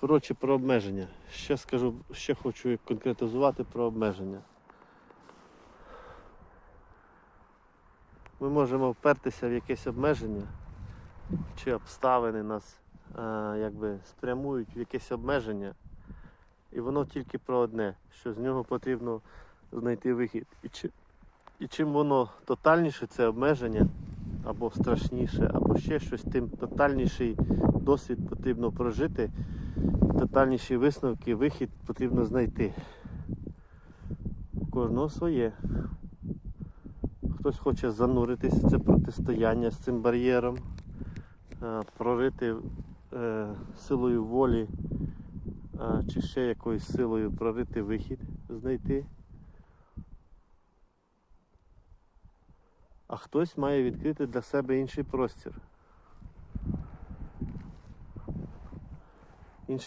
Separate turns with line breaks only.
Коротше, про обмеження. Ще скажу, ще хочу конкретизувати про обмеження. Ми можемо впертися в якесь обмеження, чи обставини нас е, якби спрямують в якесь обмеження, і воно тільки про одне, що з нього потрібно знайти вихід. І, чи, і чим воно тотальніше це обмеження, або страшніше, або ще щось, тим тотальніший досвід потрібно прожити, тотальніші висновки, вихід потрібно знайти. Кожного своє. Хтось хоче зануритися в це протистояння з цим бар'єром, е, прорити е, силою волі е, чи ще якоюсь силою прорити вихід, знайти. А хтось має відкрити для себе інший простір.